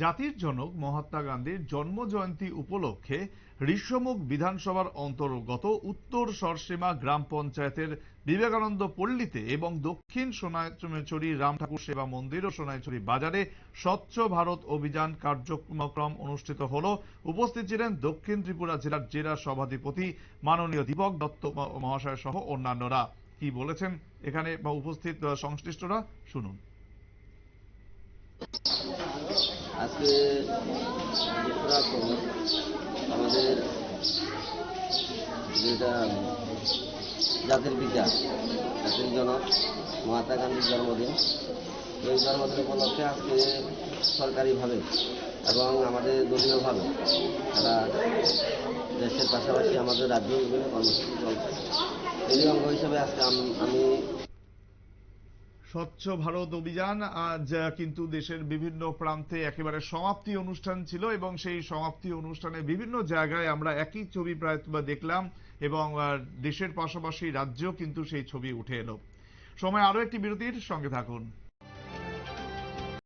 জাতির জনক মহাত্মা গান্ধীর জন্ম জয়ন্তী উপলক্ষে ঋষ্যমুখ বিধানসভার অন্তর্গত উত্তর সরসীমা গ্রাম পঞ্চায়েতের বিবেকানন্দ পল্লীতে এবং দক্ষিণ সোনাইছড়ি রাম ঠাকুর সেবা মন্দির ও সোনাইছড়ি বাজারে স্বচ্ছ ভারত অভিযান কার্যক্রম অনুষ্ঠিত হল। উপস্থিত ছিলেন দক্ষিণ ত্রিপুরা জেলার জেলা সভাধিপতি মাননীয় দীপক দত্ত মহাশয় সহ অন্যান্যরা। কি বলেছেন এখানে উপস্থিত সংশ্লিষ্টরা? শুনুন। আজকে আমাদের যেটা জাতির পিতা জাতির জনক, মহাত্মা গান্ধীর জন্মদিন, এই জন্মদিন উপলক্ষে আজকে সরকারিভাবে এবং আমাদের দলীয়ভাবে তারা দেশের পাশাপাশি আমাদের রাজ্য বিভিন্ন কর্মসূচি চলছে। এরই অঙ্গ হিসাবে আজকে আমি স্বচ্ছ ভারত অভিযান আজ কিন্তু দেশের বিভিন্ন প্রান্তে একেবারে সমাপ্তি অনুষ্ঠান ছিল এবং সেই সমাপ্তি অনুষ্ঠানে বিভিন্ন জায়গায় আমরা একই ছবি প্রায় দেখলাম এবং দেশের পাশাপাশি রাজ্যেও কিন্তু সেই ছবি উঠে এলো। সময় আরও একটি বিরতির সঙ্গে থাকুন।